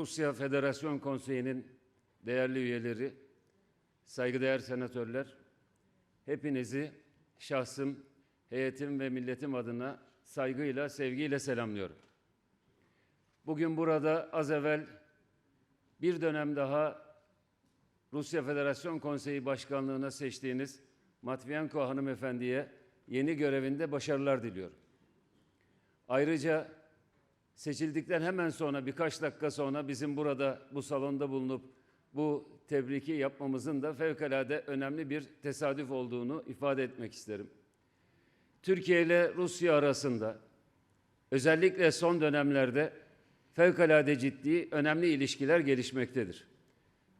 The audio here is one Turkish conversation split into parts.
Rusya Federasyon Konseyi'nin değerli üyeleri, saygıdeğer senatörler, hepinizi şahsım, heyetim ve milletim adına saygıyla, sevgiyle selamlıyorum. Bugün burada az evvel bir dönem daha Rusya Federasyon Konseyi Başkanlığı'na seçtiğiniz Matviyenko hanımefendiye yeni görevinde başarılar diliyorum. Ayrıca seçildikten hemen sonra birkaç dakika sonra bizim burada bu salonda bulunup bu tebriki yapmamızın da fevkalade önemli bir tesadüf olduğunu ifade etmek isterim. Türkiye ile Rusya arasında özellikle son dönemlerde fevkalade ciddi önemli ilişkiler gelişmektedir.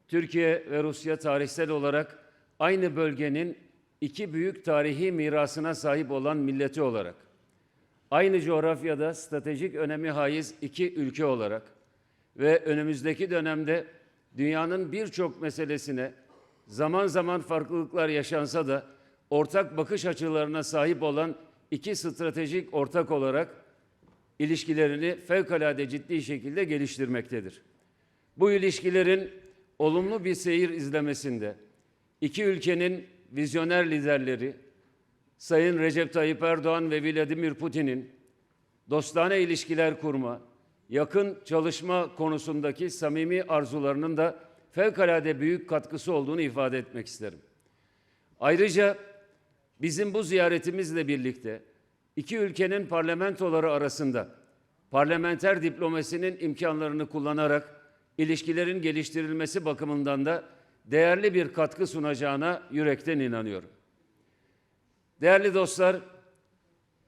Türkiye ve Rusya tarihsel olarak aynı bölgenin iki büyük tarihi mirasına sahip olan milleti olarak aynı coğrafyada stratejik önemi haiz iki ülke olarak ve önümüzdeki dönemde dünyanın birçok meselesine zaman zaman farklılıklar yaşansa da ortak bakış açılarına sahip olan iki stratejik ortak olarak ilişkilerini fevkalade ciddi şekilde geliştirmektedir. Bu ilişkilerin olumlu bir seyir izlemesinde iki ülkenin vizyoner liderleri Sayın Recep Tayyip Erdoğan ve Vladimir Putin'in dostane ilişkiler kurma, yakın çalışma konusundaki samimi arzularının da fevkalade büyük katkısı olduğunu ifade etmek isterim. Ayrıca bizim bu ziyaretimizle birlikte iki ülkenin parlamentoları arasında parlamenter diplomasinin imkanlarını kullanarak ilişkilerin geliştirilmesi bakımından da değerli bir katkı sunacağına yürekten inanıyorum. Değerli dostlar,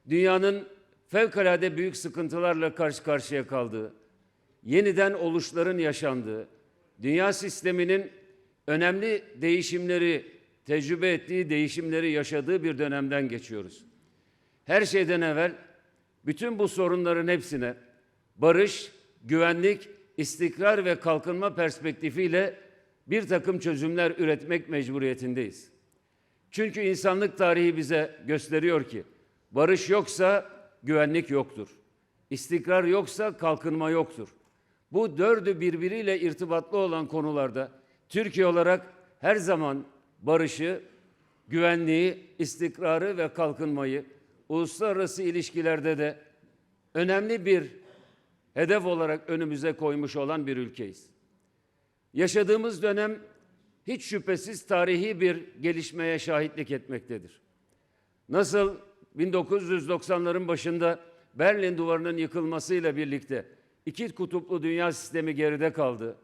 dünyanın fevkalade büyük sıkıntılarla karşı karşıya kaldığı, yeniden oluşların yaşandığı, dünya sisteminin önemli değişimleri, tecrübe ettiği değişimleri yaşadığı bir dönemden geçiyoruz. Her şeyden evvel bütün bu sorunların hepsine barış, güvenlik, istikrar ve kalkınma perspektifiyle bir takım çözümler üretmek mecburiyetindeyiz. Çünkü insanlık tarihi bize gösteriyor ki barış yoksa güvenlik yoktur. İstikrar yoksa kalkınma yoktur. Bu dördü birbiriyle irtibatlı olan konularda Türkiye olarak her zaman barışı, güvenliği, istikrarı ve kalkınmayı uluslararası ilişkilerde de önemli bir hedef olarak önümüze koymuş olan bir ülkeyiz. Yaşadığımız dönem hiç şüphesiz tarihi bir gelişmeye şahitlik etmektedir. Nasıl 1990'ların başında Berlin Duvarı'nın yıkılmasıyla birlikte iki kutuplu dünya sistemi geride kaldı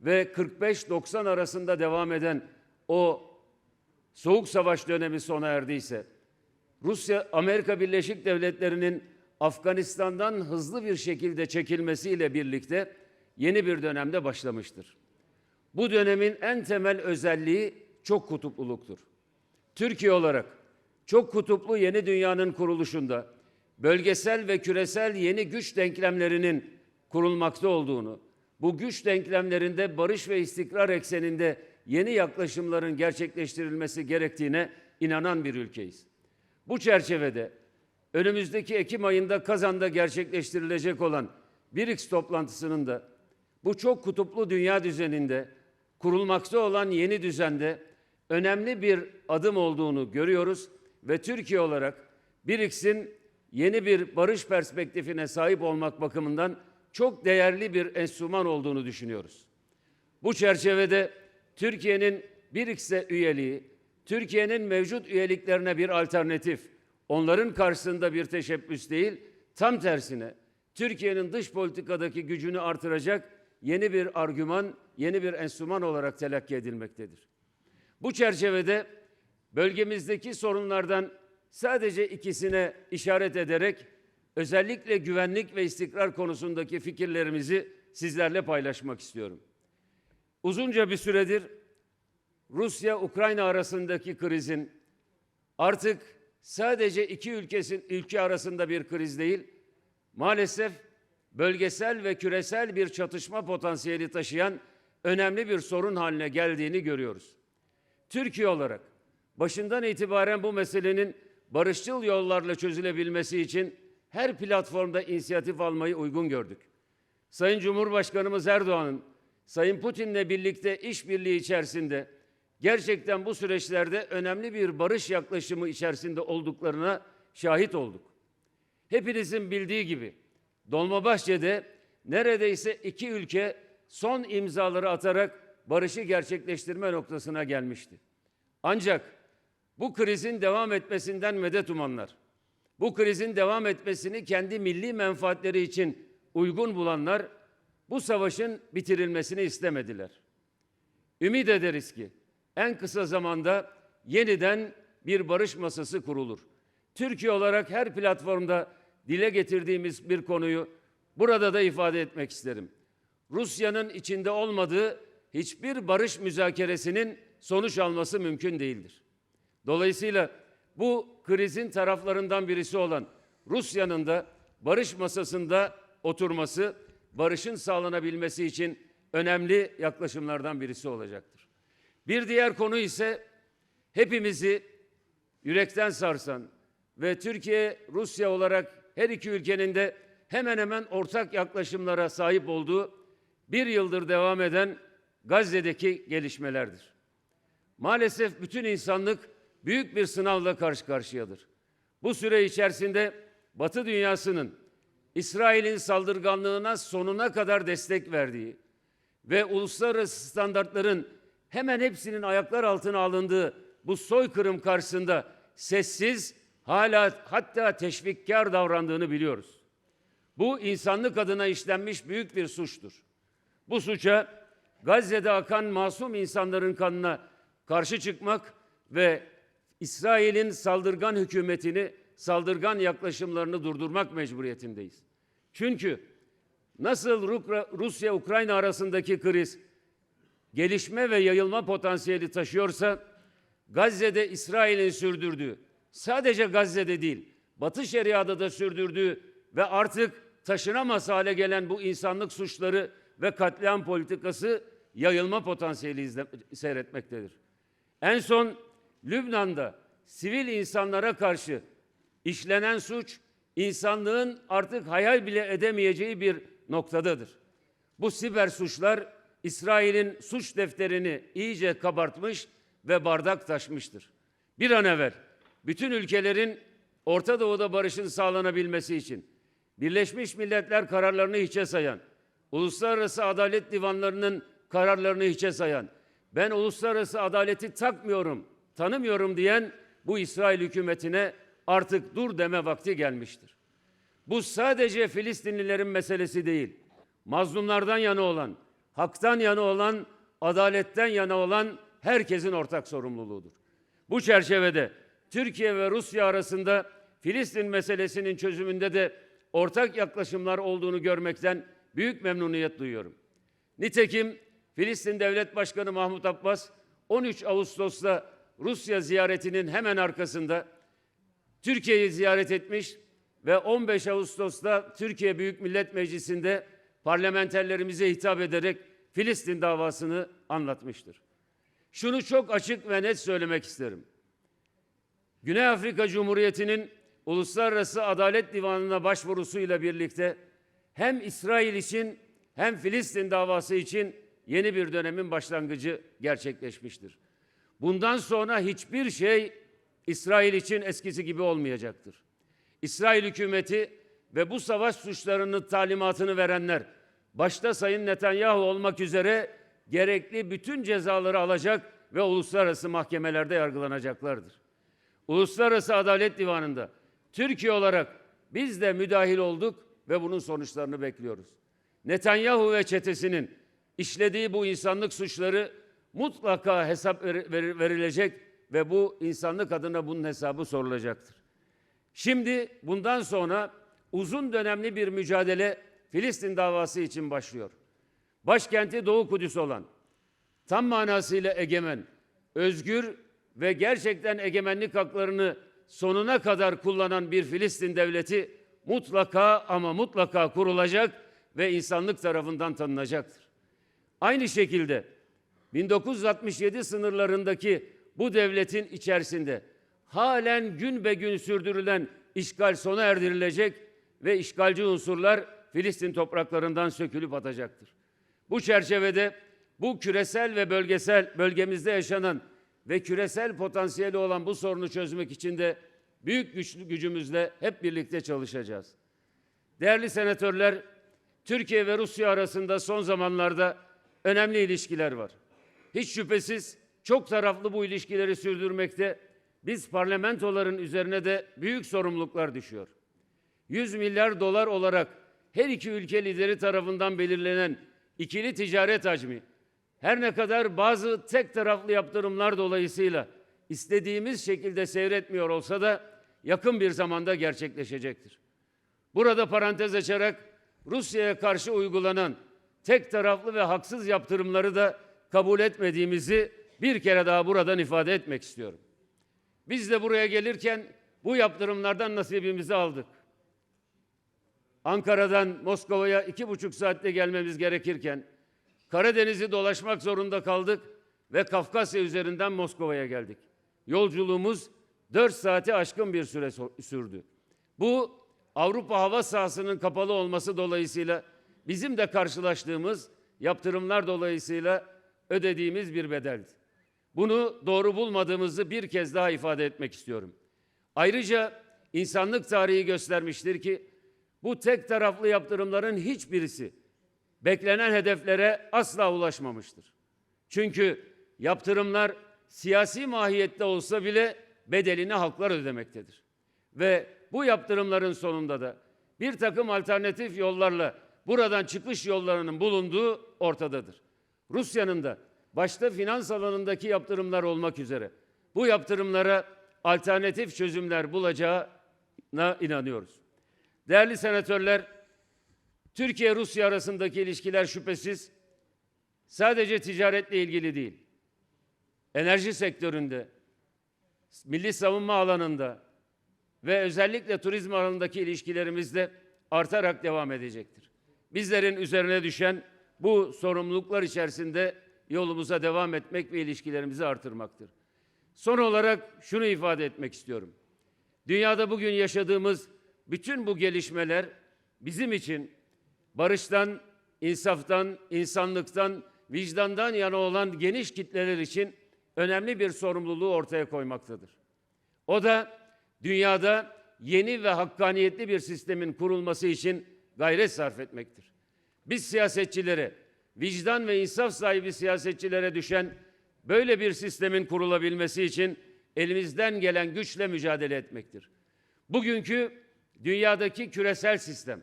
ve 45-90 arasında devam eden o Soğuk Savaş dönemi sona erdiyse, Rusya, Amerika Birleşik Devletleri'nin Afganistan'dan hızlı bir şekilde çekilmesiyle birlikte yeni bir dönemde başlamıştır. Bu dönemin en temel özelliği çok kutupluluktur. Türkiye olarak çok kutuplu yeni dünyanın kuruluşunda bölgesel ve küresel yeni güç denklemlerinin kurulmakta olduğunu, bu güç denklemlerinde barış ve istikrar ekseninde yeni yaklaşımların gerçekleştirilmesi gerektiğine inanan bir ülkeyiz. Bu çerçevede önümüzdeki Ekim ayında Kazan'da gerçekleştirilecek olan BRICS toplantısının da bu çok kutuplu dünya düzeninde kurulmakta olan yeni düzende önemli bir adım olduğunu görüyoruz ve Türkiye olarak BRICS'in yeni bir barış perspektifine sahip olmak bakımından çok değerli bir enstrüman olduğunu düşünüyoruz. Bu çerçevede Türkiye'nin BRICS'e üyeliği, Türkiye'nin mevcut üyeliklerine bir alternatif, onların karşısında bir teşebbüs değil, tam tersine Türkiye'nin dış politikadaki gücünü artıracak yeni bir argüman, yeni bir enstrüman olarak telakki edilmektedir. Bu çerçevede bölgemizdeki sorunlardan sadece ikisine işaret ederek özellikle güvenlik ve istikrar konusundaki fikirlerimizi sizlerle paylaşmak istiyorum. Uzunca bir süredir Rusya-Ukrayna arasındaki krizin artık sadece iki ülkesin ülke arasında bir kriz değil, maalesef bölgesel ve küresel bir çatışma potansiyeli taşıyan önemli bir sorun haline geldiğini görüyoruz. Türkiye olarak başından itibaren bu meselenin barışçıl yollarla çözülebilmesi için her platformda inisiyatif almayı uygun gördük. Sayın Cumhurbaşkanımız Erdoğan'ın Sayın Putin'le birlikte işbirliği içerisinde gerçekten bu süreçlerde önemli bir barış yaklaşımı içerisinde olduklarına şahit olduk. Hepinizin bildiği gibi Dolmabahçe'de neredeyse iki ülke son imzaları atarak barışı gerçekleştirme noktasına gelmişti. Ancak bu krizin devam etmesinden medet umanlar, bu krizin devam etmesini kendi milli menfaatleri için uygun bulanlar bu savaşın bitirilmesini istemediler. Ümit ederiz ki en kısa zamanda yeniden bir barış masası kurulur. Türkiye olarak her platformda dile getirdiğimiz bir konuyu burada da ifade etmek isterim. Rusya'nın içinde olmadığı hiçbir barış müzakeresinin sonuç alması mümkün değildir. Dolayısıyla bu krizin taraflarından birisi olan Rusya'nın da barış masasında oturması, barışın sağlanabilmesi için önemli yaklaşımlardan birisi olacaktır. Bir diğer konu ise hepimizi yürekten sarsan ve Türkiye, Rusya olarak her iki ülkenin de hemen hemen ortak yaklaşımlara sahip olduğu bir yıldır devam eden Gazze'deki gelişmelerdir. Maalesef bütün insanlık büyük bir sınavla karşı karşıyadır. Bu süre içerisinde Batı dünyasının İsrail'in saldırganlığına sonuna kadar destek verdiği ve uluslararası standartların hemen hepsinin ayaklar altına alındığı bu soykırım karşısında sessiz, hala hatta teşvikkar davrandığını biliyoruz. Bu insanlık adına işlenmiş büyük bir suçtur. Bu suça Gazze'de akan masum insanların kanına karşı çıkmak ve İsrail'in saldırgan hükümetini, saldırgan yaklaşımlarını durdurmak mecburiyetindeyiz. Çünkü nasıl Rusya-Ukrayna arasındaki kriz gelişme ve yayılma potansiyeli taşıyorsa Gazze'de İsrail'in sürdürdüğü, sadece Gazze'de değil, Batı Şeria'da da sürdürdüğü ve artık taşınamaz hale gelen bu insanlık suçları ve katliam politikası yayılma potansiyeli izle, seyretmektedir. En son Lübnan'da sivil insanlara karşı işlenen suç insanlığın artık hayal bile edemeyeceği bir noktadadır. Bu siber suçlar İsrail'in suç defterini iyice kabartmış ve bardak taşmıştır. Bir an evvel bütün ülkelerin Orta Doğu'da barışın sağlanabilmesi için Birleşmiş Milletler kararlarını hiçe sayan, Uluslararası Adalet Divanlarının kararlarını hiçe sayan, ben uluslararası adaleti takmıyorum, tanımıyorum diyen bu İsrail hükümetine artık dur deme vakti gelmiştir. Bu sadece Filistinlilerin meselesi değil. Mazlumlardan yana olan, haktan yana olan, adaletten yana olan herkesin ortak sorumluluğudur. Bu çerçevede Türkiye ve Rusya arasında Filistin meselesinin çözümünde de ortak yaklaşımlar olduğunu görmekten büyük memnuniyet duyuyorum. Nitekim Filistin Devlet Başkanı Mahmut Abbas 13 Ağustos'ta Rusya ziyaretinin hemen arkasında Türkiye'yi ziyaret etmiş ve 15 Ağustos'ta Türkiye Büyük Millet Meclisi'nde parlamenterlerimize hitap ederek Filistin davasını anlatmıştır. Şunu çok açık ve net söylemek isterim. Güney Afrika Cumhuriyeti'nin Uluslararası Adalet Divanı'na başvurusuyla birlikte hem İsrail için hem Filistin davası için yeni bir dönemin başlangıcı gerçekleşmiştir. Bundan sonra hiçbir şey İsrail için eskisi gibi olmayacaktır. İsrail hükümeti ve bu savaş suçlarının talimatını verenler, başta Sayın Netanyahu olmak üzere gerekli bütün cezaları alacak ve uluslararası mahkemelerde yargılanacaklardır. Uluslararası Adalet Divanı'nda Türkiye olarak biz de müdahil olduk ve bunun sonuçlarını bekliyoruz. Netanyahu ve çetesinin işlediği bu insanlık suçları mutlaka hesap verilecek ve bu insanlık adına bunun hesabı sorulacaktır. Şimdi bundan sonra uzun dönemli bir mücadele Filistin davası için başlıyor. Başkenti Doğu Kudüs olan, tam manasıyla egemen, özgür ve gerçekten egemenlik haklarını sonuna kadar kullanan bir Filistin devleti mutlaka ama mutlaka kurulacak ve insanlık tarafından tanınacaktır. Aynı şekilde 1967 sınırlarındaki bu devletin içerisinde halen gün be gün sürdürülen işgal sona erdirilecek ve işgalci unsurlar Filistin topraklarından sökülüp atacaktır. Bu çerçevede bu küresel ve bölgesel bölgemizde yaşanan ve küresel potansiyeli olan bu sorunu çözmek için de büyük güçlü gücümüzle hep birlikte çalışacağız. Değerli senatörler, Türkiye ve Rusya arasında son zamanlarda önemli ilişkiler var. Hiç şüphesiz çok taraflı bu ilişkileri sürdürmekte biz parlamentoların üzerine de büyük sorumluluklar düşüyor. 100 milyar dolar olarak her iki ülke lideri tarafından belirlenen ikili ticaret hacmi her ne kadar bazı tek taraflı yaptırımlar dolayısıyla istediğimiz şekilde seyretmiyor olsa da yakın bir zamanda gerçekleşecektir. Burada parantez açarak Rusya'ya karşı uygulanan tek taraflı ve haksız yaptırımları da kabul etmediğimizi bir kere daha buradan ifade etmek istiyorum. Biz de buraya gelirken bu yaptırımlardan nasibimizi aldık. Ankara'dan Moskova'ya iki buçuk saatte gelmemiz gerekirken Karadeniz'i dolaşmak zorunda kaldık ve Kafkasya üzerinden Moskova'ya geldik. Yolculuğumuz dört saati aşkın bir süre sürdü. Bu Avrupa hava sahasının kapalı olması dolayısıyla bizim de karşılaştığımız yaptırımlar dolayısıyla ödediğimiz bir bedeldi. Bunu doğru bulmadığımızı bir kez daha ifade etmek istiyorum. Ayrıca insanlık tarihi göstermiştir ki bu tek taraflı yaptırımların hiçbirisi beklenen hedeflere asla ulaşmamıştır. Çünkü yaptırımlar siyasi mahiyette olsa bile bedelini halklar ödemektedir. Ve bu yaptırımların sonunda da bir takım alternatif yollarla buradan çıkış yollarının bulunduğu ortadadır. Rusya'nın da başta finans alanındaki yaptırımlar olmak üzere bu yaptırımlara alternatif çözümler bulacağına inanıyoruz. Değerli senatörler, Türkiye-Rusya arasındaki ilişkiler şüphesiz sadece ticaretle ilgili değil. Enerji sektöründe, milli savunma alanında ve özellikle turizm alanındaki ilişkilerimiz de artarak devam edecektir. Bizlerin üzerine düşen bu sorumluluklar içerisinde yolumuza devam etmek ve ilişkilerimizi artırmaktır. Son olarak şunu ifade etmek istiyorum. Dünyada bugün yaşadığımız bütün bu gelişmeler bizim için barıştan, insaftan, insanlıktan, vicdandan yana olan geniş kitleler için önemli bir sorumluluğu ortaya koymaktadır. O da dünyada yeni ve hakkaniyetli bir sistemin kurulması için gayret sarf etmektir. Biz siyasetçilere, vicdan ve insaf sahibi siyasetçilere düşen böyle bir sistemin kurulabilmesi için elimizden gelen güçle mücadele etmektir. Bugünkü dünyadaki küresel sistem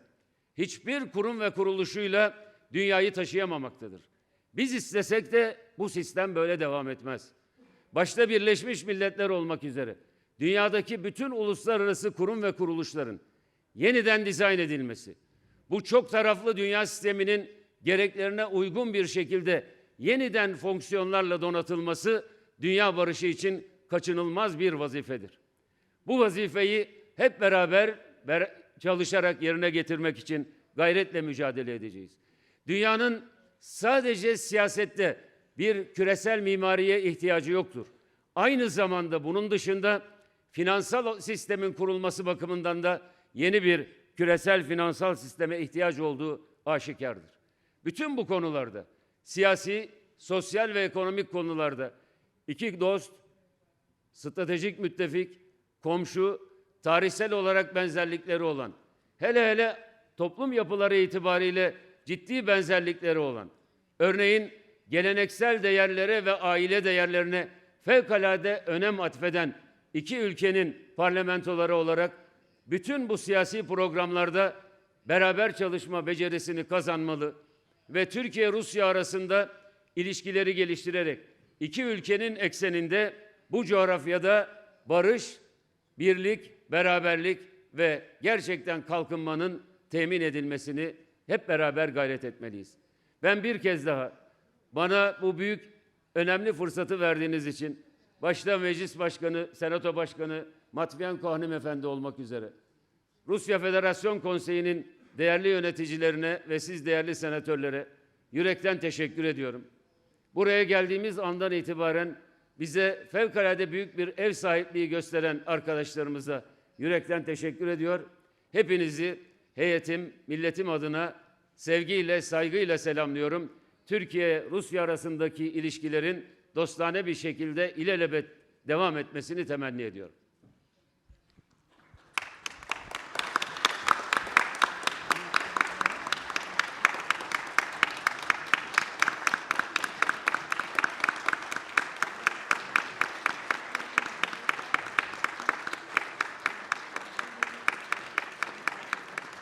hiçbir kurum ve kuruluşuyla dünyayı taşıyamamaktadır. Biz istesek de bu sistem böyle devam etmez. Başta Birleşmiş Milletler olmak üzere dünyadaki bütün uluslararası kurum ve kuruluşların yeniden dizayn edilmesi, bu çok taraflı dünya sisteminin gereklerine uygun bir şekilde yeniden fonksiyonlarla donatılması dünya barışı için kaçınılmaz bir vazifedir. Bu vazifeyi hep beraber ber- çalışarak yerine getirmek için gayretle mücadele edeceğiz. Dünyanın sadece siyasette bir küresel mimariye ihtiyacı yoktur. Aynı zamanda bunun dışında finansal sistemin kurulması bakımından da yeni bir küresel finansal sisteme ihtiyaç olduğu aşikardır. Bütün bu konularda siyasi, sosyal ve ekonomik konularda iki dost, stratejik müttefik, komşu, tarihsel olarak benzerlikleri olan, hele hele toplum yapıları itibariyle ciddi benzerlikleri olan, örneğin geleneksel değerlere ve aile değerlerine fevkalade önem atfeden iki ülkenin parlamentoları olarak bütün bu siyasi programlarda beraber çalışma becerisini kazanmalı ve Türkiye-Rusya arasında ilişkileri geliştirerek iki ülkenin ekseninde bu coğrafyada barış, birlik, beraberlik ve gerçekten kalkınmanın temin edilmesini hep beraber gayret etmeliyiz. Ben bir kez daha bana bu büyük önemli fırsatı verdiğiniz için başta Meclis Başkanı, Senato Başkanı Matviyenko hanımefendi olmak üzere Rusya Federasyon Konseyi'nin değerli yöneticilerine ve siz değerli senatörlere yürekten teşekkür ediyorum. Buraya geldiğimiz andan itibaren bize fevkalade büyük bir ev sahipliği gösteren arkadaşlarımıza yürekten teşekkür ediyor. Hepinizi heyetim, milletim adına sevgiyle, saygıyla selamlıyorum. Türkiye-Rusya arasındaki ilişkilerin dostane bir şekilde ilelebet devam etmesini temenni ediyorum.